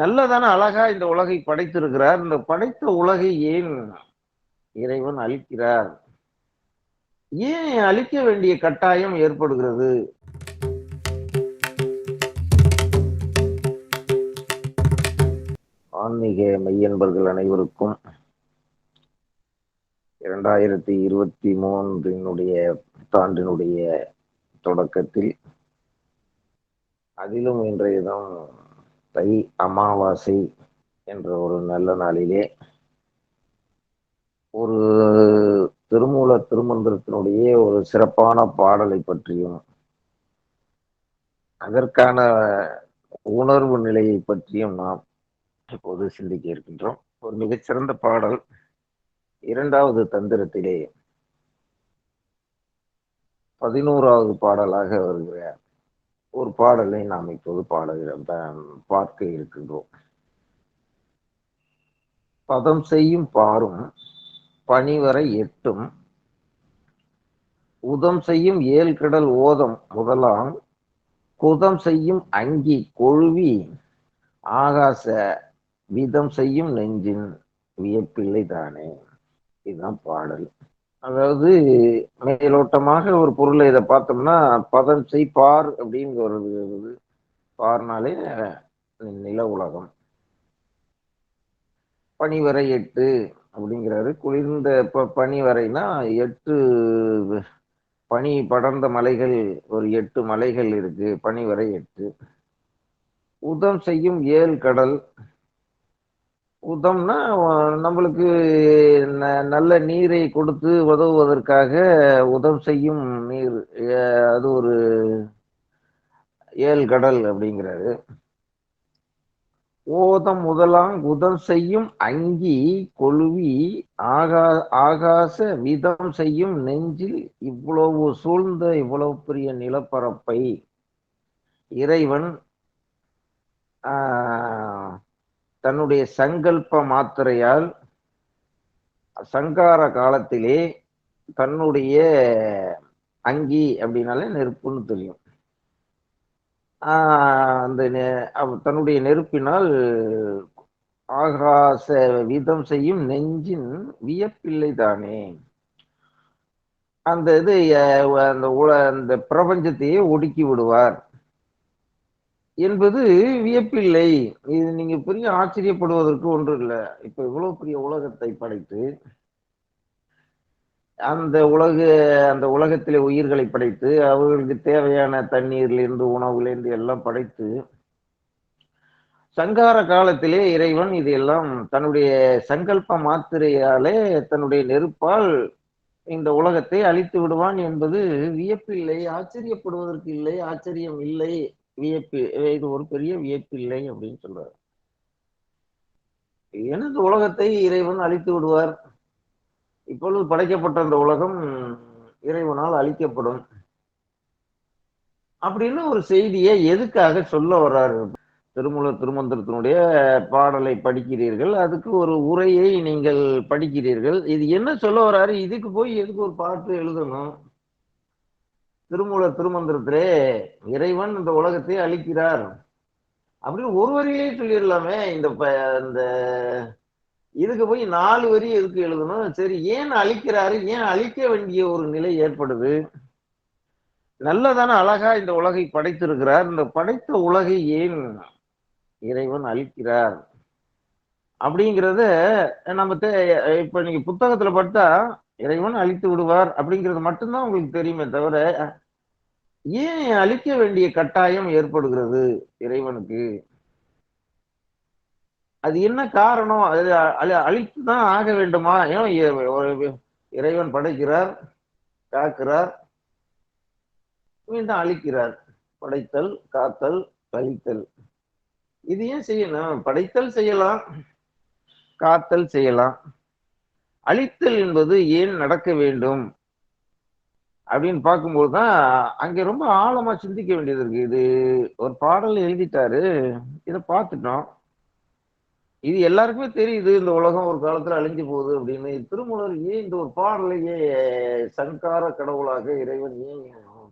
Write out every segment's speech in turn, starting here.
நல்லதான அழகா இந்த உலகை படைத்திருக்கிறார். இந்த படைத்த உலகை ஏன் இறைவன் அழிக்கிறார்? ஏன் அழிக்க வேண்டிய கட்டாயம் ஏற்படுகிறது? ஆன்மீக மையன்பர்கள் அனைவருக்கும் இரண்டாயிரத்தி இருபத்தி மூன்றினுடைய புத்தாண்டினுடைய தொடக்கத்தில் அதிலும் இன்றைய தான் தை அமாவாசை என்ற ஒரு நல்ல நாளிலே ஒரு திருமூல திருமந்திரத்தினுடைய ஒரு சிறப்பான பாடலை பற்றியும் அதற்கான உணர்வு நிலையை பற்றியும் நாம் இப்போது சிந்திக்க இருக்கின்றோம். ஒரு மிகச்சிறந்த பாடல் இரண்டாவது தந்திரத்திலே பதினோராவது பாடலாக வருகிறார். ஒரு பாடலை நாம் இப்போது பாடுகிறோம் பார்க்க இருக்கின்றோம். பதம் செய்யும் பாரும் பணிவரை எட்டும். உதம் செய்யும் ஏழு கடல் ஓதம் முதலாம். குதம் செய்யும் அங்கி கொழுவி ஆகாச விதம் செய்யும் நெஞ்சின் வியப்பில்லை தானே இதுதான் பாடல். அதாவது மேலோட்டமாக ஒரு பொருளை இதை பார்த்தோம்னா பதம் செய் பார் அப்படின்னு வருது பார்னாலே நில உலகம். பனிவரை எட்டு அப்படிங்கிறாரு. குளிர்ந்த ப பனிவரைனா எட்டு பனி படர்ந்த மலைகள் ஒரு எட்டு மலைகள் இருக்கு. பனிவரை எட்டு. உதம் செய்யும் ஏழு கடல். உதம்னா நம்மளுக்கு நல்ல நீரை கொடுத்து உதவுவதற்காக உதம் செய்யும் நீர் அது ஒரு ஏல் கடல் அப்படிங்கிறாரு. ஓதம் முதலாம் உதம் செய்யும் அங்கி கொழுவி ஆகா ஆகாச விதம் செய்யும் நெஞ்சில் இவ்வளவு சூழ்ந்த இவ்வளவு பெரிய நிலப்பரப்பை இறைவன் தன்னுடைய சங்கல்ப மாத்திரையால் சங்கார காலத்திலே தன்னுடைய அங்கி அப்படின்னாலே நெருப்புன்னு தெரியும். அந்த தன்னுடைய நெருப்பினால் ஆகாச வீதம் செய்யும் நெஞ்சின் வியப்பில்லை தானே. அந்த இது அந்த உல அந்த பிரபஞ்சத்தையே ஒடுக்கி விடுவார். என்பது வியப்பில்லை. இது நீங்க பெரிய ஆச்சரியப்படுவதற்கு ஒன்று இல்லை. இப்ப இவ்வளவு பெரிய உலகத்தை படைத்து அந்த உலக அந்த உலகத்திலே உயிர்களை படைத்து அவர்களுக்கு தேவையான தண்ணீர்லேருந்து உணவுலேருந்து எல்லாம் படைத்து சங்கார காலத்திலே இறைவன் இதையெல்லாம் தன்னுடைய சங்கல்ப மாத்திரையாலே தன்னுடைய நெருப்பால் இந்த உலகத்தை அழித்து விடுவான் என்பது வியப்பில்லை ஆச்சரியப்படுவதற்கு இல்லை ஆச்சரியம் இல்லை. வியப்பு இது ஒரு பெரிய வியப்பு இல்லை அப்படின்னு சொல்றாரு. எனது உலகத்தை இறைவன் அழித்து விடுவார். இப்பொழுது படைக்கப்பட்ட அந்த உலகம் இறைவனால் அழிக்கப்படும். அப்படின்னு ஒரு செய்தியை எதுக்காக சொல்ல வர்றாரு? திருமூல திருமந்திரத்தினுடைய பாடலை படிக்கிறீர்கள் அதுக்கு ஒரு உரையை நீங்கள் படிக்கிறீர்கள். இது என்ன சொல்ல வர்றாரு? இதுக்கு போய் எதுக்கு ஒரு பாட்டு எழுதணும்? திருமூல திருமந்திரத்திலே இறைவன் இந்த உலகத்தை அழிக்கிறார் அப்படின்னு ஒரு வரியிலே சொல்லிடலாமே இந்த இந்த இதுக்கு போய் நாலு வரி எதுக்கு எழுதணும்? சரி ஏன் அழிக்கிறாரு? ஏன் அழிக்க வேண்டிய ஒரு நிலை ஏற்படுது? நல்லதான அழகா இந்த உலகை படைத்திருக்கிறார். இந்த படைத்த உலகை ஏன் இறைவன் அழிக்கிறார்? அப்படிங்கிறத நம்ம இப்ப நீங்க புத்தகத்துல பார்த்தா இறைவன் அழித்து விடுவார் அப்படிங்கிறது மட்டும்தான் உங்களுக்கு தெரியுமே தவிர ஏன் அழிக்க வேண்டிய கட்டாயம் ஏற்படுகிறது இறைவனுக்கு? அது என்ன காரணம்? அது அழித்து தான் ஆக வேண்டுமா? ஏன் இறைவன் படைக்கிறார் காக்கிறார் மீண்டும் அழிக்கிறார்? படைத்தல் காத்தல் கழித்தல் இது ஏன் செய்யணும்? படைத்தல் செய்யலாம் காத்தல் செய்யலாம். அழித்தல் என்பது ஏன் நடக்க வேண்டும்? அப்படின்னு பார்க்கும்போது தான் அங்கே ரொம்ப ஆழமா சிந்திக்க வேண்டியது இருக்கு. இது ஒரு பாடல் எழுதிட்டாரு. இதை பார்த்துட்டோம். இது எல்லாருக்குமே தெரியுது இந்த உலகம் ஒரு காலத்துல அழிஞ்சு போகுது அப்படின்னு. திருமூலர் ஏன் இந்த ஒரு பாடலையே சங்கார கடவுளாக இறைவன் ஏன்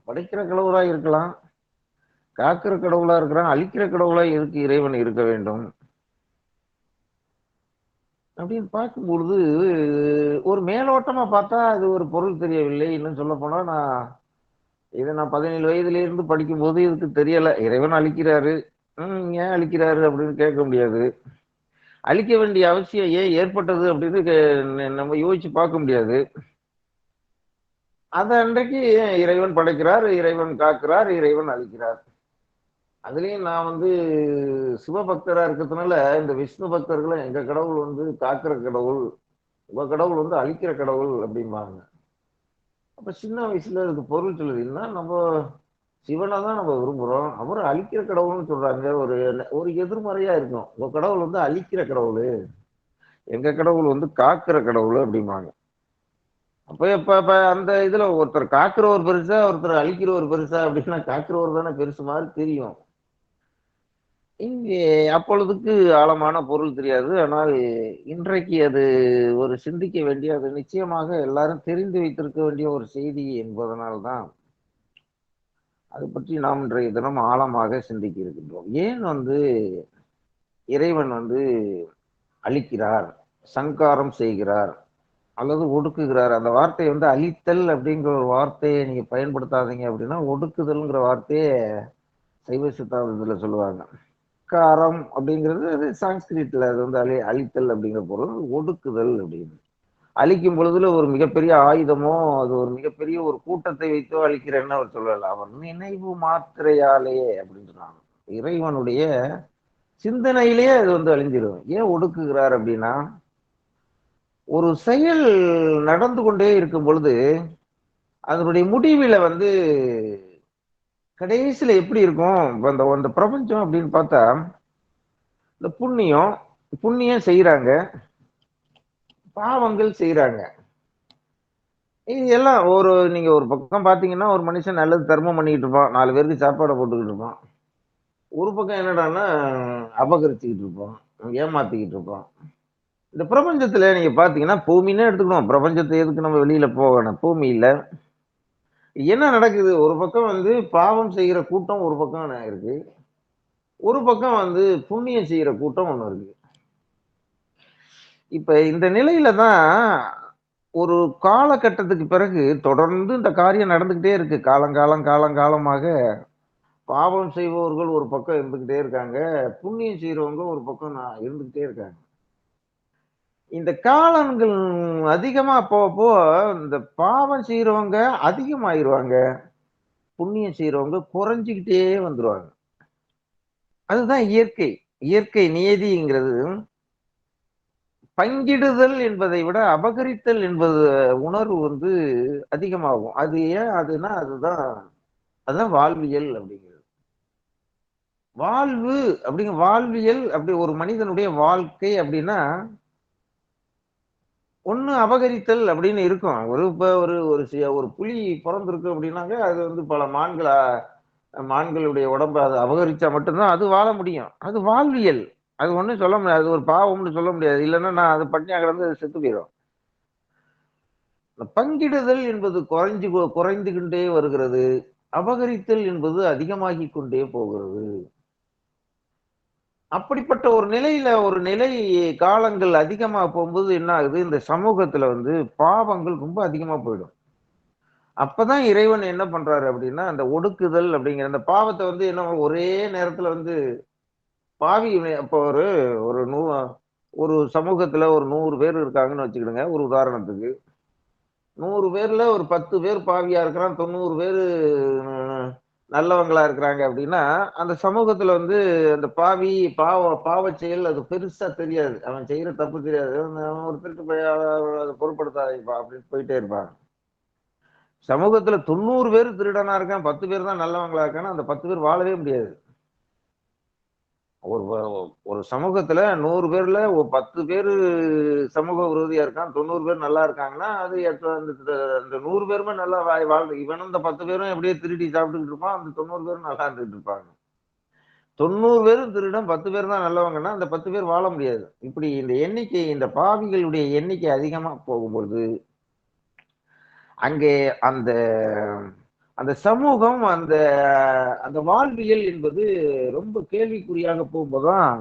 படைக்கிற கடவுளாக இருக்கலாம்? காக்கிற கடவுளா இருக்கிறான் அழிக்கிற கடவுளா இருக்கு இறைவன் இருக்க வேண்டும். அப்படின்னு பார்க்கும்பொழுது ஒரு மேலோட்டமா பார்த்தா அது ஒரு பொருள் தெரியவில்லை இன்னும் சொல்ல போனா நான் இதை நான் பதினேழு வயதுல இருந்து படிக்கும்போது இதுக்கு தெரியல. இறைவன் அழிக்கிறாரு. ஏன் அழிக்கிறாரு அப்படின்னு கேட்க முடியாது. அழிக்க வேண்டிய அவசியம் ஏன் ஏற்பட்டது அப்படின்னு கே- நம்ம யோசிச்சு பார்க்க முடியாது. அத அன்றைக்கு இறைவன் படைக்கிறார் இறைவன் காக்கிறார் இறைவன் அழிக்கிறார். அதுலயும் நான் வந்து சிவபக்தரா இருக்கிறதுனால இந்த விஷ்ணு பக்தர்களை எங்க கடவுள் வந்து காக்கிற கடவுள் உங்க கடவுள் வந்து அழிக்கிற கடவுள் அப்படிம்பாங்க. அப்ப சின்ன வயசுல இதுக்கு பொருள் சொல்லுதுன்னா நம்ம சிவனை தான் நம்ம விரும்புறோம். அவர் அழிக்கிற கடவுள்னு சொல்றாங்க. ஒரு ஒரு எதிர்மறையா இருக்கும். உங்க கடவுள் வந்து அழிக்கிற கடவுள் எங்க கடவுள் வந்து காக்கிற கடவுள் அப்படிம்பாங்க. அப்ப இப்ப இப்ப அந்த இதுல ஒருத்தர் காக்குறவர் பெருசா ஒருத்தர் அழிக்கிறவர் பெருசா அப்படின்னா காக்குறவர் தானே பெருசு மாதிரி தெரியும். இங்கே அப்பொழுதுக்கு ஆழமான பொருள் தெரியாது. ஆனால் இன்றைக்கு அது ஒரு சிந்திக்க வேண்டிய அது நிச்சயமாக எல்லாரும் தெரிந்து வைத்திருக்க வேண்டிய ஒரு செய்தி என்பதனால்தான் அது பற்றி நாம் இன்றைய தினம் ஆழமாக சிந்திக்க இருக்கின்றோம். ஏன் வந்து இறைவன் வந்து அழிக்கிறார் சங்காரம் செய்கிறார் அல்லது ஒடுக்குகிறார்? அந்த வார்த்தை வந்து அழித்தல் அப்படிங்கிற ஒரு வார்த்தையை நீங்க பயன்படுத்தாதீங்க அப்படின்னா ஒடுக்குதல்ங்கிற வார்த்தையை சைவ சித்தாந்தத்தில் சொல்லுவாங்க. காரம் அப்படிங்கிறது அது சான்ஸ்கிரிட்ல அது வந்து அழி அழித்தல் அப்படிங்கிற பொருள் ஒடுக்குதல் அப்படின்னு. அழிக்கும் பொழுதுல ஒரு மிகப்பெரிய ஆயுதமோ அது ஒரு மிகப்பெரிய ஒரு கூட்டத்தை வைத்தோ அழிக்கிறேன்னு அவர் சொல்லல. அவர் நினைவு மாத்திரையாலேயே அப்படின்னு சொன்னாங்க. இறைவனுடைய சிந்தனையிலேயே அது வந்து அழிஞ்சிடும் ஏன் ஒடுக்குகிறார் அப்படின்னா ஒரு செயல் நடந்து கொண்டே இருக்கும் பொழுது அதனுடைய முடிவில வந்து கடைசியில எப்படி இருக்கும்? இப்ப அந்த அந்த பிரபஞ்சம் அப்படின்னு பார்த்தா இந்த புண்ணியம் புண்ணியம் செய்யறாங்க பாவங்கள் செய்யறாங்க இது எல்லாம் ஒரு நீங்க ஒரு பக்கம் பாத்தீங்கன்னா ஒரு மனுஷன் நல்லது தர்மம் பண்ணிக்கிட்டு இருப்பான். நாலு பேருக்கு சாப்பாடை போட்டுக்கிட்டு இருப்பான். ஒரு பக்கம் என்னடான்னா அபகரிச்சுக்கிட்டு இருப்பான். ஏமாத்திக்கிட்டு இருப்பான். இந்த பிரபஞ்சத்துல நீங்க பாத்தீங்கன்னா பூமின்னு எடுத்துக்கணும். பிரபஞ்சத்தை எதுக்கு நம்ம வெளியில போகணும்? பூமியில என்ன நடக்குது? ஒரு பக்கம் வந்து பாவம் செய்கிற கூட்டம் ஒரு பக்கம் இருக்கு. ஒரு பக்கம் வந்து புண்ணியம் செய்கிற கூட்டம் ஒன்று இருக்கு. இப்ப இந்த நிலையில தான் ஒரு காலகட்டத்துக்கு பிறகு தொடர்ந்து இந்த காரியம் நடந்துகிட்டே இருக்கு. காலங்காலம் காலங்காலமாக பாவம் செய்பவர்கள் ஒரு பக்கம் இருந்துகிட்டே இருக்காங்க. புண்ணியம் செய்யறவங்க ஒரு பக்கம் நான் இருந்துகிட்டே இருக்காங்க. இந்த காலங்கள் அதிகமா போக போக இந்த பாவம் செய்யறவங்க அதிகமாயிருவாங்க. புண்ணியம் செய்யறவங்க குறைஞ்சிக்கிட்டே வந்துருவாங்க. அதுதான் இயற்கை. இயற்கை நியதிங்கிறது பங்கிடுதல் என்பதை விட அபகரித்தல் என்பது உணர்வு வந்து அதிகமாகும். அது ஏன் அதுனா அதுதான் அதுதான் வாழ்வியல் அப்படிங்கிறது. வாழ்வு அப்படிங்க வாழ்வியல் அப்படி ஒரு மனிதனுடைய வாழ்க்கை அப்படின்னா ஒன்று அபகரித்தல் அப்படின்னு இருக்கும். ஒரு இப்போ ஒரு ஒரு ஒரு புலி பிறந்திருக்கு அப்படின்னாக்க அது வந்து பல மான்களா மான்களுடைய உடம்ப அது அபகரித்தா மட்டும்தான் அது வாழ முடியும். அது வாழ்வியல். அது ஒன்றும் சொல்ல முடியாது. அது ஒரு பாவம்னு சொல்ல முடியாது. இல்லைன்னா நான் அது பட்டினியா கிடந்து அது செத்து போயிடும் பங்கிடுதல் என்பது குறைஞ்சு கொ- குறைந்துகிட்டே வருகிறது. அபகரித்தல் என்பது அதிகமாகி கொண்டே போகிறது. அப்படிப்பட்ட ஒரு நிலையில ஒரு நிலை காலங்கள் அதிகமா போகும்போது என்ன ஆகுது? இந்த சமூகத்துல வந்து பாவங்கள் ரொம்ப அதிகமா போயிடும். அப்பதான் இறைவன் என்ன பண்றாரு அப்படின்னா அந்த ஒடுக்குதல் அப்படிங்கிற அந்த பாவத்தை வந்து என்ன ஒரே நேரத்துல வந்து பாவி இப்போ ஒரு ஒரு நூ ஒரு சமூகத்துல ஒரு நூறு பேர் இருக்காங்கன்னு வச்சுக்கிடுங்க ஒரு உதாரணத்துக்கு. நூறு பேர்ல ஒரு பத்து பேர் பாவியா இருக்கிறான் தொண்ணூறு பேர் நல்லவங்களா இருக்கிறாங்க அப்படின்னா அந்த சமூகத்துல வந்து அந்த பாவி பாவ பாவ செயல் அது பெருசா தெரியாது. அவன் செய்யற தப்பு தெரியாது. அவன் ஒரு திருட்டு போய் அதை பொருட்படுத்தாதீப்பா அப்படின்னு போயிட்டே இருப்பான் சமூகத்துல தொண்ணூறு பேர் திருடனா இருக்கான் பத்து பேர் தான் நல்லவங்களா இருக்கான்னு அந்த பத்து பேர் வாழவே முடியாது. ஒரு ஒரு சமூகத்துல நூறு பேர்ல ஒரு பத்து பேர் சமூக விரோதியா இருக்கான் தொண்ணூறு பேர் நல்லா இருக்காங்கன்னா அது எத்த- அந்த அந்த நூறு பேருமே நல்லா வாய் வாழ் இவனும் இந்த பத்து பேரும் எப்படியே திருடி சாப்பிட்டுக்கிட்டு இருப்பான் அந்த தொண்ணூறு பேரும் நல்லா இருந்துகிட்டு இருப்பாங்க. தொண்ணூறு பேரும் திருடம் பத்து பேர் தான் நல்லவங்கன்னா அந்த பத்து பேர் வாழ முடியாது. இப்படி இந்த எண்ணிக்கை இந்த பாவிகளுடைய எண்ணிக்கை அதிகமா போகும்பொழுது அங்கே அந்த அந்த சமூகம் அந்த அந்த வாழ்வியல் என்பது ரொம்ப கேள்விக்குறியாக போகும்போதுதான்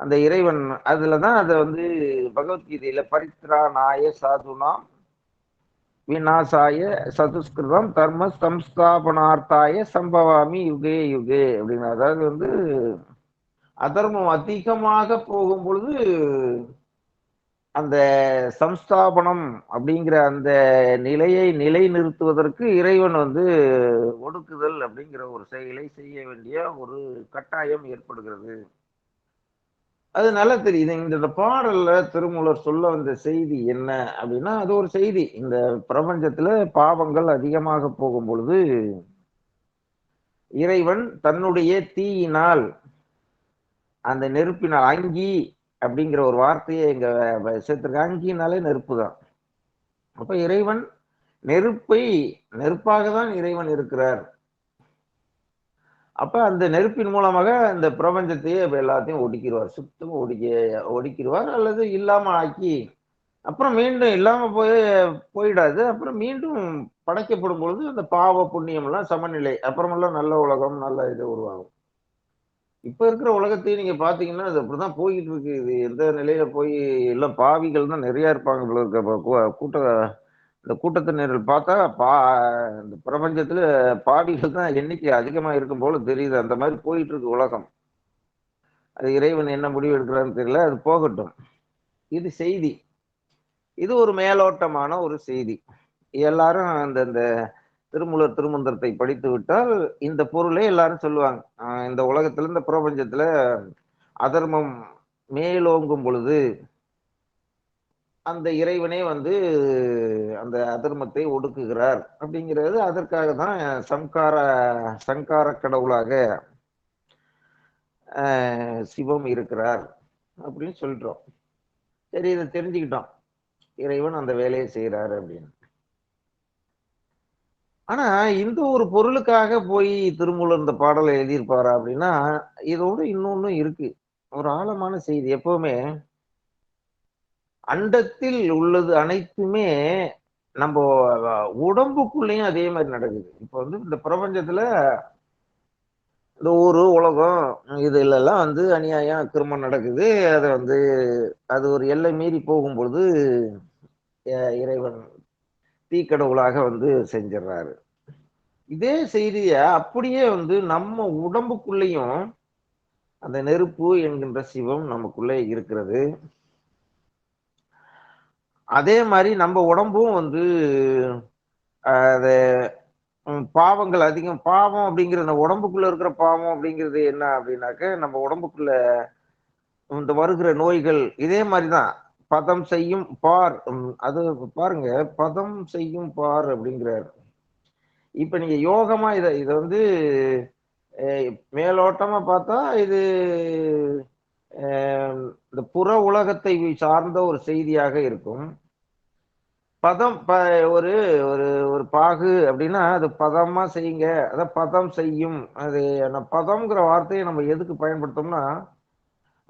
அந்த இறைவன் அதுலதான் அதை வந்து பகவத்கீதையில பரித்ராநாய சாதுனாம் விநாசாய சதுஸ்கிருதம் தர்ம சம்ஸ்தாபனார்த்தாய சம்பவாமி யுகே யுகே அப்படின்னு. அதாவது வந்து அதர்மம் அதிகமாக போகும் பொழுது அந்த சம்ஸ்தாபனம் அப்படிங்கிற அந்த நிலையை நிலைநிறுத்துவதற்கு இறைவன் வந்து ஒடுக்குதல் அப்படிங்கிற ஒரு செயலை செய்ய வேண்டிய ஒரு கட்டாயம் ஏற்படுகிறது. அது நல்லா தெரியுது. இந்த பாடல்ல திருமூலர் சொல்ல வந்த செய்தி என்ன அப்படின்னா அது ஒரு செய்தி. இந்த பிரபஞ்சத்துல பாவங்கள் அதிகமாக போகும் பொழுது இறைவன் தன்னுடைய தீயினால் அந்த நெருப்பினால் அங்கி அப்படிங்கிற ஒரு வார்த்தையை எங்க சேர்த்திருக்க அங்கினாலே நெருப்பு தான் அப்ப இறைவன் நெருப்பை நெருப்பாக தான் இறைவன் இருக்கிறார். அப்ப அந்த நெருப்பின் மூலமாக இந்த பிரபஞ்சத்தையே எல்லாத்தையும் ஒடுக்கிடுவார். சுத்தமா ஒடுக்க ஒடுக்கிடுவார் அல்லது இல்லாம ஆக்கி அப்புறம் மீண்டும் இல்லாம போய் போயிடாது. அப்புறம் மீண்டும் படைக்கப்படும் பொழுது அந்த பாவ புண்ணியம் எல்லாம் சமநிலை அப்புறமெல்லாம் நல்ல உலகம் நல்ல இது உருவாகும். இப்ப இருக்கிற உலகத்தையும் நீங்க பாத்தீங்கன்னா அது அப்படிதான் போய்கிட்டு இருக்கு. இது எந்த நிலையில போய் எல்லாம் பாவிகள் தான் நிறைய இருப்பாங்க கூட்ட இந்த கூட்டத்தினர்கள் பார்த்தா பா இந்த பிரபஞ்சத்துல பாவிகள் தான் எண்ணிக்கை அதிகமா இருக்கும் போல தெரியுது. அந்த மாதிரி போயிட்டு இருக்கு உலகம். அது இறைவன் என்ன முடிவு எடுக்கிறான்னு தெரியல. அது போகட்டும். இது செய்தி. இது ஒரு மேலோட்டமான ஒரு செய்தி. எல்லாரும் அந்த இந்த திருமூலர் திருமந்திரத்தை படித்து விட்டால் இந்த பொருளே எல்லாரும் சொல்லுவாங்க. இந்த உலகத்துல இந்த பிரபஞ்சத்துல அதர்மம் மேலோங்கும் பொழுது அந்த இறைவனே வந்து அந்த அதர்மத்தை ஒடுக்குகிறார். அப்படிங்கிறது அதற்காக தான் சம்கார சங்கார கடவுளாக சிவம் இருக்கிறார் அப்படின்னு சொல்றோம். சரி இதை தெரிஞ்சுக்கிட்டோம். இறைவன் அந்த வேலையை செய்கிறாரு அப்படின்னு. ஆனா இந்த ஒரு பொருளுக்காக போய் திருமூலர் இந்த பாடலை எழுதியிருப்பாரா அப்படின்னா இதோட இன்னொன்னும் இருக்கு. ஒரு ஆழமான செய்தி. எப்பவுமே அண்டத்தில் உள்ளது அனைத்துமே நம்ம உடம்புக்குள்ளேயும் அதே மாதிரி நடக்குது. இப்போ வந்து இந்த பிரபஞ்சத்துல இந்த ஊர் உலகம் இதுல வந்து அநியாயம் அக்கிரமம் நடக்குது. அதை வந்து அது ஒரு எல்லை மீறி போகும்பொழுது இறைவன் தீக்கடவுளாக வந்து செஞ்சிடறாரு இதே செய்திய அப்படியே வந்து நம்ம உடம்புக்குள்ளேயும் அந்த நெருப்பு என்கின்ற சிவம் நமக்குள்ளே இருக்கிறது. அதே மாதிரி நம்ம உடம்பும் வந்து அது பாவங்கள் அதிகம். பாவம் அப்படிங்கிறது அந்த உடம்புக்குள்ள இருக்கிற பாவம் அப்படிங்கிறது என்ன அப்படின்னாக்க நம்ம உடம்புக்குள்ள இந்த வருகிற நோய்கள் இதே மாதிரி தான். பதம் செய்யும் பார். அது பாருங்க பதம் செய்யும் பார் அப்படிங்கிறார். இப்ப நீங்க யோகமா இத இத வந்து மேலோட்டமா பார்த்தா இது இந்த புற உலகத்தை சார்ந்த ஒரு செய்தியாக இருக்கும். பதம் ஒரு ஒரு ஒரு பாகு அப்படின்னா அது பதமா செய்யுங்க. அதை பதம் செய்யும். அது பதம்ங்கிற வார்த்தையை நம்ம எதுக்கு பயன்படுத்தோம்னா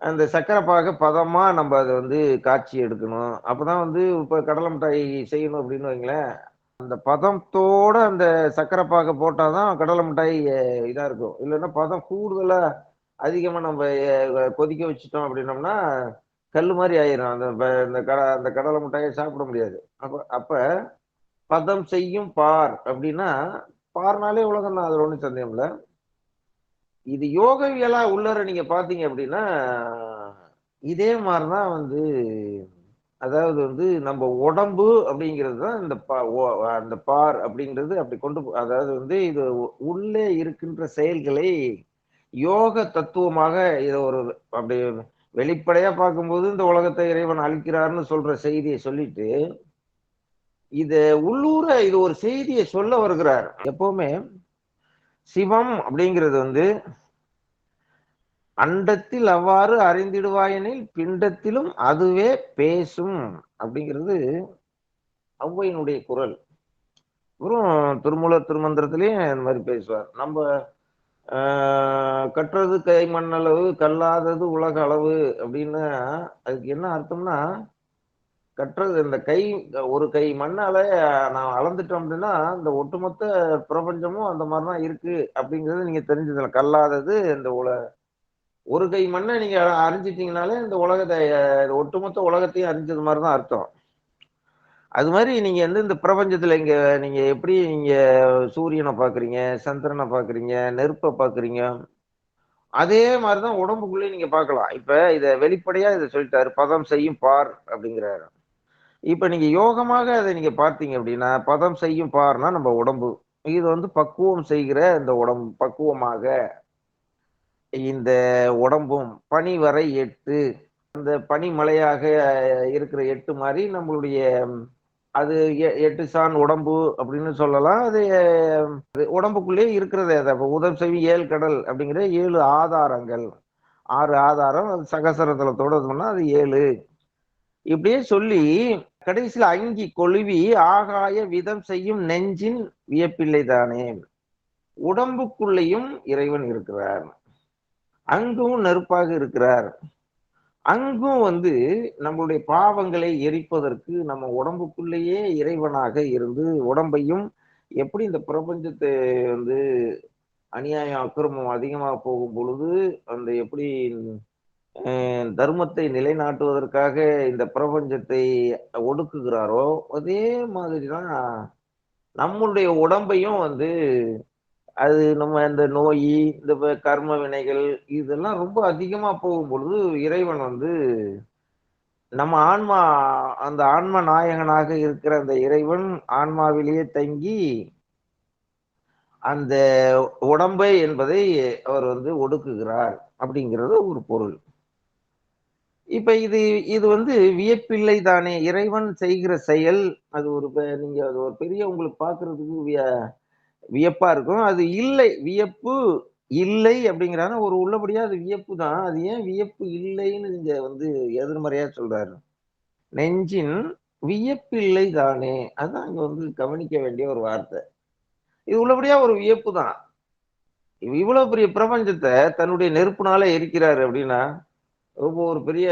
அந்த சக்கரை பதமாக நம்ம அதை வந்து காட்சி எடுக்கணும். அப்போ தான் வந்து இப்போ கடலை மிட்டாய் செய்யணும் அப்படின்னு வைங்களேன். அந்த பதத்தோட அந்த சக்கரை போட்டால் தான் கடலை மிட்டாய் இதாக இருக்கும். இல்லைன்னா பதம் கூடுதலாக அதிகமாக நம்ம கொதிக்க வச்சுட்டோம் அப்படின்னோம்னா கல் மாதிரி ஆயிரும். அந்த இந்த கட அந்த கடலை மிட்டாயை சாப்பிட முடியாது. அப்போ அப்போ பதம் செய்யும் பார் அப்படின்னா பார்னாலே உலகம் தான். அதில் ஒன்றும் சந்தேகம் இல்லை. இது யோகவியலா உள்ளர நீங்க பாத்தீங்க அப்படின்னா இதே மாதிரிதான் வந்து அதாவது வந்து நம்ம உடம்பு அப்படிங்கிறது தான் இந்த அந்த பார் அப்படிங்கிறது அப்படி கொண்டு அதாவது வந்து இது உள்ளே இருக்கின்ற செயல்களை யோக தத்துவமாக இதை ஒரு அப்படி வெளிப்படையா பார்க்கும்போது இந்த உலகத்தை இறைவன் அழிக்கிறார்னு சொல்ற செய்தியை சொல்லிட்டு இது உள்ளூர இது ஒரு செய்தியை சொல்ல வருகிறார். எப்பவுமே சிவம் அப்படிங்கிறது வந்து அண்டத்தில் அவ்வாறு அறிந்திடுவாயெனில் பிண்டத்திலும் அதுவே பேசும் அப்படிங்கிறது ஔவையினுடைய குரல். அப்புறம் திருமூலர் திருமந்திரத்திலேயே இந்த மாதிரி பேசுவார். நம்ம கட்டுறது கை மண்ணளவு கல்லாதது உலக அளவு அப்படின்னா அதுக்கு என்ன அர்த்தம்னா கட்டுறது இந்த கை ஒரு கை மண்ணால நான் அளந்துட்டோம் அப்படின்னா இந்த ஒட்டுமொத்த பிரபஞ்சமும் அந்த மாதிரிதான் இருக்கு அப்படிங்கிறது நீங்க தெரிஞ்சதுல கல்லாதது இந்த உல ஒரு கை மண்ணை நீங்க அறிஞ்சிட்டீங்கனாலே இந்த உலகத்தை ஒட்டுமொத்த உலகத்தையும் அறிஞ்சது மாதிரி தான் அர்த்தம். அது மாதிரி நீங்க வந்து இந்த பிரபஞ்சத்துல இங்க நீங்க எப்படி நீங்க சூரியனை பாக்குறீங்க சந்திரனை பாக்குறீங்க நெருப்பை பாக்குறீங்க அதே மாதிரிதான் உடம்புக்குள்ளே நீங்க பார்க்கலாம் இப்ப இத வெளிப்படையா இதை சொல்லிட்டாரு பதம் செய்யும் பார் அப்படிங்கிறாரு. இப்போ நீங்கள் யோகமாக அதை நீங்கள் பார்த்தீங்க அப்படின்னா பதம் செய்யும் பார்னா நம்ம உடம்பு. இது வந்து பக்குவம் செய்கிற இந்த உடம்பு பக்குவமாக இந்த உடம்பும் பனி வரை எட்டு அந்த பனிமலையாக இருக்கிற எட்டு மாதிரி நம்மளுடைய அது எ- எட்டு சான் உடம்பு அப்படின்னு சொல்லலாம். அது உடம்புக்குள்ளேயே உடம்புக்குள்ளே இருக்கிறது அதை. அப்போ உதம் செய்யும் ஏழு கடல் அப்படிங்கிற ஏழு ஆதாரங்கள். ஆறு ஆதாரம் அது சகசரத்தலத்தோட இது அது ஏழு. இப்படியே சொல்லி கடைசியில் அங்கி கொழுவி ஆகாய விதம் செய்யும் நெஞ்சின் வியப்பில்லை தானே? உடம்புக்குள்ளேயும் இறைவன் இருக்கிறார். அங்கும் நெருப்பாக இருக்கிறார். அங்கும் வந்து நம்மளுடைய பாவங்களை எரிப்பதற்கு நம்ம உடம்புக்குள்ளேயே இறைவனாக இருந்து உடம்பையும் எப்படி இந்த பிரபஞ்சத்தை வந்து அநியாயம் அக்கிரமம் அதிகமாக போகும் பொழுது அந்த எப்படி தர்மத்தை நிலைநாட்டுவதற்காக இந்த பிரபஞ்சத்தை ஒடுக்குகிறாரோ அதே மாதிரிதான் நம்மளுடைய உடம்பையும் வந்து அது நம்ம இந்த நோய் இந்த கர்ம வினைகள் இதெல்லாம் ரொம்ப அதிகமா போகும் பொழுது இறைவன் வந்து நம்ம ஆன்மா அந்த ஆன்ம நாயகனாக இருக்கிற அந்த இறைவன் ஆன்மாவிலேயே தங்கி அந்த உடம்பை என்பதை அவர் வந்து ஒடுக்குகிறார் அப்படிங்கிறது ஒரு பொருள். இப்ப இது இது வந்து வியப்பில்லை தானே. இறைவன் செய்கிற செயல் அது ஒரு நீங்க அது ஒரு பெரிய உங்களுக்கு பாக்குறதுக்கு விய- வியப்பா இருக்கும். அது இல்லை வியப்பு இல்லை அப்படிங்கிறாரு ஒரு உள்ளபடியா அது வியப்பு தான். அது ஏன் வியப்பு இல்லைன்னு இங்க வந்து எதிர்மறையா சொல்றாரு. நெஞ்சின் வியப்பில்லை தானே. அதான் இங்க வந்து கவனிக்க வேண்டிய ஒரு வார்த்தை. இது உள்ளபடியா ஒரு வியப்பு தான். இவ்வளவு பெரிய பிரபஞ்சத்தை தன்னுடைய நெருப்புனால எரிக்கிறாரு அப்படின்னா ஒரு பெரிய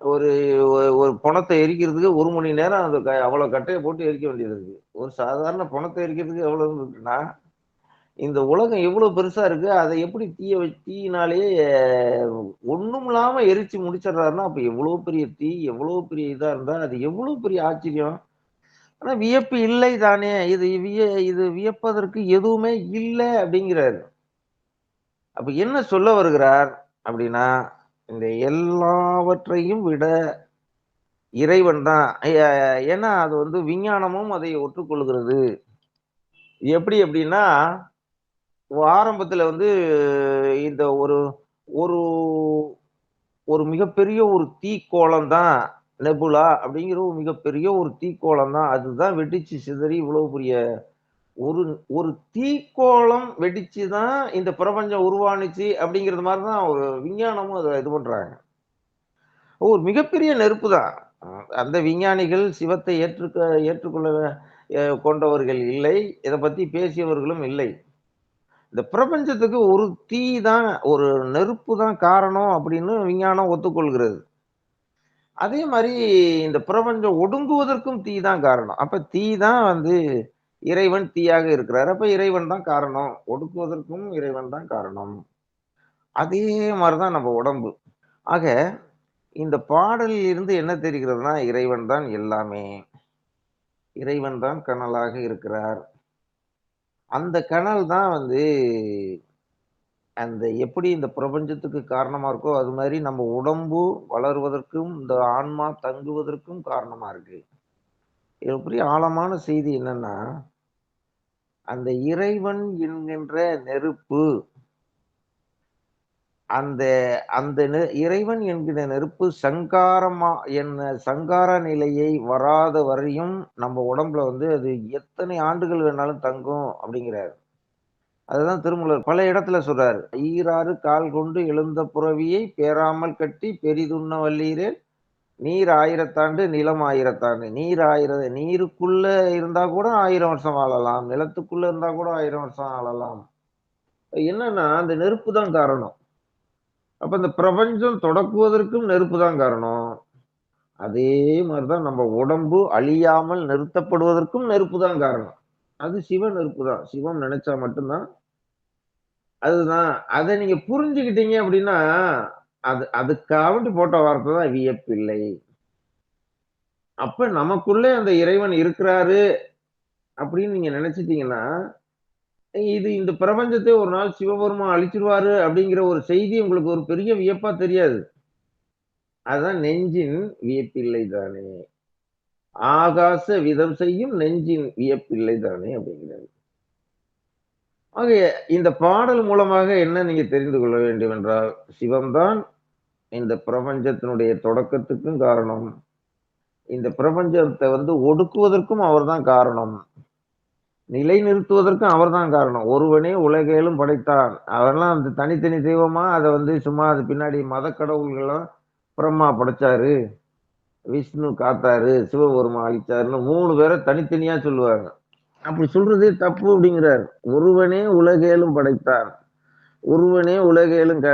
ஒரு ஒரு- ஒரு பணத்தை எரிக்கிறதுக்கு ஒரு மணி நேரம் அந்த அவ்வளோ கட்டையை போட்டு எரிக்க வேண்டியது இருக்கு. ஒரு சாதாரண பணத்தை எரிக்கிறதுக்கு எவ்வளோ இருக்குன்னா இந்த உலகம் எவ்வளோ பெருசா இருக்கு அதை எப்படி தீய தீயினாலேயே ஒன்றும் இல்லாமல் எரிச்சு முடிச்சிடுறாருன்னா அப்போ எவ்வளோ பெரிய தீ எவ்வளோ பெரிய இதாக இருந்தால் அது எவ்வளோ பெரிய ஆச்சரியம்? ஆனால் வியப்பு இல்லை தானே. இது விய இது வியப்பதற்கு எதுவுமே இல்லை அப்படிங்கிறாரு. அப்போ என்ன சொல்ல வருகிறார் அப்படின்னா இந்த எல்லாவற்றையும் விட இறைவன் தான். ஏன்னா அது வந்து விஞ்ஞானமும் அதை ஒற்றுக்கொள்கிறது. எப்படி அப்படின்னா ஆரம்பத்தில் வந்து இந்த ஒரு ஒரு ஒரு மிகப்பெரிய ஒரு தீக்கோளம் தான் நெபுலா அப்படிங்கிற ஒரு மிகப்பெரிய ஒரு தீக்கோளம் தான். அதுதான் வெடிச்சு சிதறி இவ்வளோ பெரிய ஒரு ஒரு தீக்கோளம் வெடிச்சு தான் இந்த பிரபஞ்சம் உருவானுச்சு அப்படிங்கிறது மாதிரி தான் ஒரு விஞ்ஞானமும் அதை இது பண்ணுறாங்க ஒரு மிகப்பெரிய நெருப்பு தான் அந்த விஞ்ஞானிகள் சிவத்தை ஏற்றுக்க ஏற்றுக்கொள்ள கொண்டவர்கள் இல்லை. இதை பற்றி பேசியவர்களும் இல்லை. இந்த பிரபஞ்சத்துக்கு ஒரு தீ தான் ஒரு நெருப்பு தான் காரணம் அப்படின்னு விஞ்ஞானம் ஒத்துக்கொள்கிறது. அதே மாதிரி இந்த பிரபஞ்சம் ஒடுங்குவதற்கும் தீ தான் காரணம். அப்போ தீ தான் வந்து இறைவன் தீயாக இருக்கிறார். அப்ப இறைவன் தான் காரணம். ஒடுக்குவதற்கும் இறைவன் தான் காரணம். அதே மாதிரிதான் நம்ம உடம்பு. ஆக இந்த பாடலில் இருந்து என்ன தெரிகிறதுனா இறைவன் தான் எல்லாமே. இறைவன் தான் கனலாக இருக்கிறார். அந்த கனல் தான் வந்து அந்த எப்படி இந்த பிரபஞ்சத்துக்கு காரணமா இருக்கோ அது மாதிரி நம்ம உடம்பு வளருவதற்கும் இந்த ஆன்மா தங்குவதற்கும் காரணமா இருக்கு. இது பெரிய ஆழமான செய்தி என்னன்னா அந்த இறைவன் என்கின்ற நெருப்பு. அந்த அந்த நெ- இறைவன் என்கிற நெருப்பு சங்காரமா என்ன சங்கார நிலையை வராத வரையும் நம்ம உடம்புல வந்து அது எத்தனை ஆண்டுகள் வேணாலும் தங்கும் அப்படிங்கிறார். அதுதான் திருமூலர். பல இடத்துல சொல்றாரு. ஈராறு கால் கொண்டு எழுந்த புறவியை பேராமல் கட்டி பெரிதுண்ண வல்லீரே நீர் ஆயிரத்தாண்டு நிலம் ஆயிரத்தாண்டு. நீர் ஆயிர நீருக்குள்ள இருந்தா கூட ஆயிரம் வருஷம் வாழலாம். நிலத்துக்குள்ள இருந்தா கூட ஆயிரம் வருஷம் வாழலாம். என்னன்னா அந்த நெருப்பு தான் காரணம். அப்ப இந்த பிரபஞ்சம் தொடக்குவதற்கும் நெருப்பு தான் காரணம். அதே மாதிரிதான் நம்ம உடம்பு அழியாமல் நிறுத்தப்படுவதற்கும் நெருப்பு தான் காரணம். அது சிவ நெருப்பு தான். சிவம் நினைச்சா மட்டும்தான். அதுதான். அதை நீங்க புரிஞ்சுக்கிட்டீங்க அப்படின்னா, அது அதுக்காவண்டி போட்ட வார்த்தை தான் வியப்பில்லை. அப்ப நமக்குள்ளே அந்த இறைவன் இருக்கிறாரு அப்படின்னு நீங்க நினைச்சிட்டீங்கன்னா இது இந்த பிரபஞ்சத்தை ஒரு நாள் சிவபெருமான் அழிச்சிருவாரு அப்படிங்கிற ஒரு செய்தி உங்களுக்கு ஒரு பெரிய வியப்பா தெரியாது. அதுதான் நெஞ்சின் வியப்பில்லை தானே. ஆகாச விதம் செய்யும் நெஞ்சின் வியப்பில்லை தானே அப்படிங்கிறது ஆக இந்த பாடல் மூலமாக என்ன நீங்க தெரிந்து கொள்ள வேண்டும் என்றால், சிவம்தான் இந்த பிரபஞ்சத்தினுடைய தொடக்கத்துக்கும் காரணம். இந்த பிரபஞ்சத்தை வந்து ஒடுக்குவதற்கும் அவர்தான் காரணம். நிலைநிறுத்துவதற்கும் அவர்தான் காரணம். ஒருவனே உலகையிலும் படைத்தான். அவரெல்லாம் அந்த தனித்தனி தெய்வமா அதை வந்து சும்மா அது பின்னாடி மத கடவுள்கள்லாம் பிரம்மா படைச்சாரு. விஷ்ணு காத்தாரு, சிவபெருமா அழிச்சாருன்னு மூணு பேரை தனித்தனியா சொல்லுவாங்க. அப்படி சொல்றதே தப்பு அப்படிங்கிறார். ஒருவனே உலகேலும் படைத்தான். ஒருவனே உலகேலும் க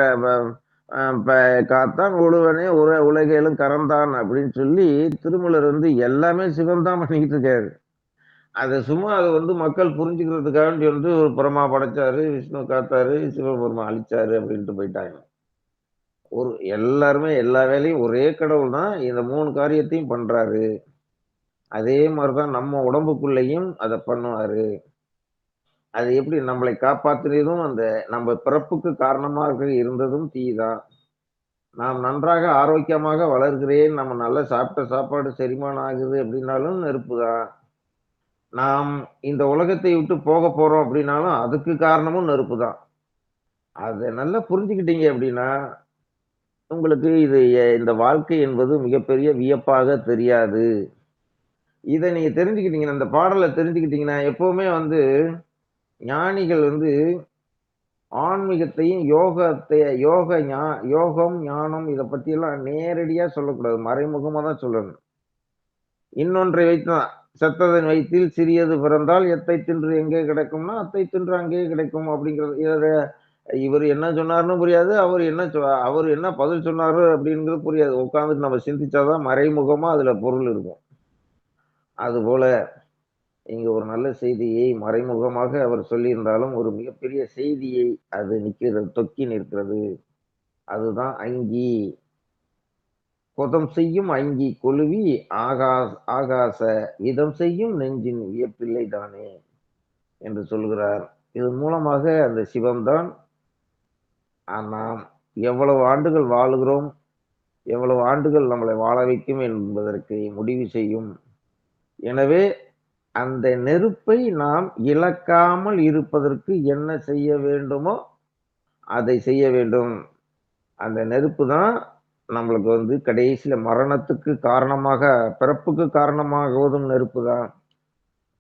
காத்தான். ஒழுவனே உர உலகையிலும் கறந்தான் அப்படின்னு சொல்லி திருமலர் வந்து எல்லாமே சிவன் தான் பண்ணிக்கிட்டு இருக்காரு. அதை சும்மா அதை வந்து மக்கள் புரிஞ்சுக்கிறதுக்காண்டி வந்து ஒரு பிரமா படைச்சாரு, விஷ்ணு காத்தாரு, சிவபெருமா அழிச்சாரு அப்படின்ட்டு போயிட்டாங்க. ஒரு எல்லாருமே எல்லா வேலையும் ஒரே கடவுள் தான் இந்த மூணு காரியத்தையும் பண்றாரு. அதே மாதிரிதான் தான் நம்ம உடம்புக்குள்ளேயும் அதை பண்ணுவாரு. அது எப்படி நம்மளை காப்பாற்றினதும் அந்த நம்ம பிறப்புக்கு காரணமாக இருந்ததும் தீ தான். நாம் நன்றாக ஆரோக்கியமாக வளர்கிறேன், நம்ம நல்லா சாப்பிட்ட சாப்பாடு செரிமானம் ஆகுது அப்படின்னாலும் நெருப்பு தான். நாம் இந்த உலகத்தை விட்டு போக போறோம் அப்படின்னாலும் அதுக்கு காரணமும் நெருப்பு தான். அதை நல்லா புரிஞ்சுக்கிட்டீங்க அப்படின்னா, உங்களுக்கு இது இந்த வாழ்க்கை என்பது மிகப்பெரிய வியப்பாக தெரியாது. இதை நீங்க தெரிஞ்சுக்கிட்டீங்கன்னா, இந்த பாடலை தெரிஞ்சுக்கிட்டீங்கன்னா, எப்பவுமே வந்து ஞானிகள் வந்து ஆன்மீகத்தையும், யோகத்தை யோக ஞா யோகம், ஞானம் இதை பற்றியெல்லாம் நேரடியாக சொல்லக்கூடாது. மறைமுகமாக தான் சொல்லணும். இன்னொன்றை வைத்து தான் "செத்ததன் வயிற்றில் சிறியது பிறந்தால் எத்தை தின்று எங்கே கிடைக்கும்னா, அத்தை தின்று அங்கே கிடைக்கும்" அப்படிங்கிறது. இத இவர் என்ன சொன்னார்னு புரியாது. அவர் என்ன சொ அவர் என்ன பதில் சொன்னாரு அப்படிங்கிறது புரியாது. உட்காந்துட்டு நம்ம சிந்திச்சா தான் அதில் பொருள் இருக்கும். அதுபோல இங்கே ஒரு நல்ல செய்தியை மறைமுகமாக அவர் சொல்லியிருந்தாலும், ஒரு மிகப்பெரிய செய்தியை அது நிற்கிறது தொக்கி நிற்கிறது. அதுதான் அங்கி. "கொதம் செய்யும் அங்கி கொழுவி ஆகாஸ் ஆகாச விதம் செய்யும் நெஞ்சின் வியப்பில்லை தானே" என்று சொல்கிறார். இதன் மூலமாக அந்த சிவம் தான் நாம் எவ்வளவு ஆண்டுகள் வாழுகிறோம், எவ்வளவு ஆண்டுகள் நம்மளை வாழ வைக்கும் என்பதற்கு முடிவு செய்யும். எனவே அந்த நெருப்பை நாம் இழக்காமல் இருப்பதற்கு என்ன செய்ய வேண்டுமோ, அதை செய்ய வேண்டும். அந்த நெருப்பு தான் நம்மளுக்கு வந்து கடைசியில் மரணத்துக்கு காரணமாக பிறப்புக்கு காரணமாகுவதும் நெருப்பு தான்.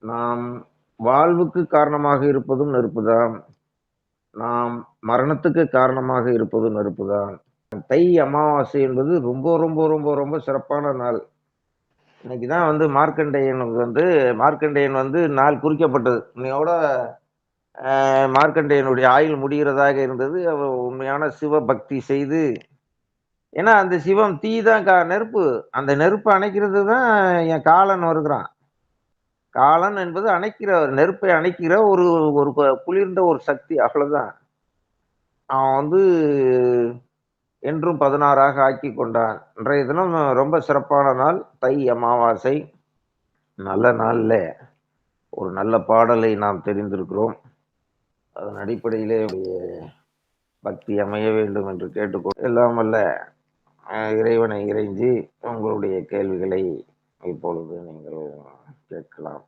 நாம் வாழ்வுக்கு காரணமாக இருப்பதும் நெருப்பு தான். நாம் மரணத்துக்கு காரணமாக இருப்பதும் நெருப்பு தான். தை அமாவாசை என்பது ரொம்ப ரொம்ப ரொம்ப ரொம்ப சிறப்பான நாள். இன்னைக்கு தான் வந்து மார்க்கண்டேயனுக்கு வந்து மார்க்கண்டேயன் வந்து நாள் குறிக்கப்பட்டது. இன்னையோட மார்க்கண்டேயனுடைய ஆயுள் முடிகிறதாக இருந்தது. அவர் உண்மையான சிவ பக்தி செய்து ஏன்னா அந்த சிவம் தீ தான் கா நெருப்பு. அந்த நெருப்பை அணைக்கிறது தான் என் காலன் வருகிறான். காலன் என்பது அணைக்கிற நெருப்பை அணைக்கிற ஒரு ஒரு குளிர்ந்த ஒரு சக்தி அவ்வளோதான் அவன் வந்து என்றும் பதினாறாக ஆக்கி கொண்டான். இன்றைய தினம் ரொம்ப சிறப்பான நாள். தை அமாவாசை. நல்ல நாளில் ஒரு நல்ல பாடலை நாம் தெரிந்திருக்கிறோம். அதன் அடிப்படையிலே பக்தி அமைய வேண்டும் என்று கேட்டுக்கொள் எல்லாம் இறைவனை இறைஞ்சி உங்களுடைய கேள்விகளை இப்பொழுது நீங்கள் கேட்கலாம்.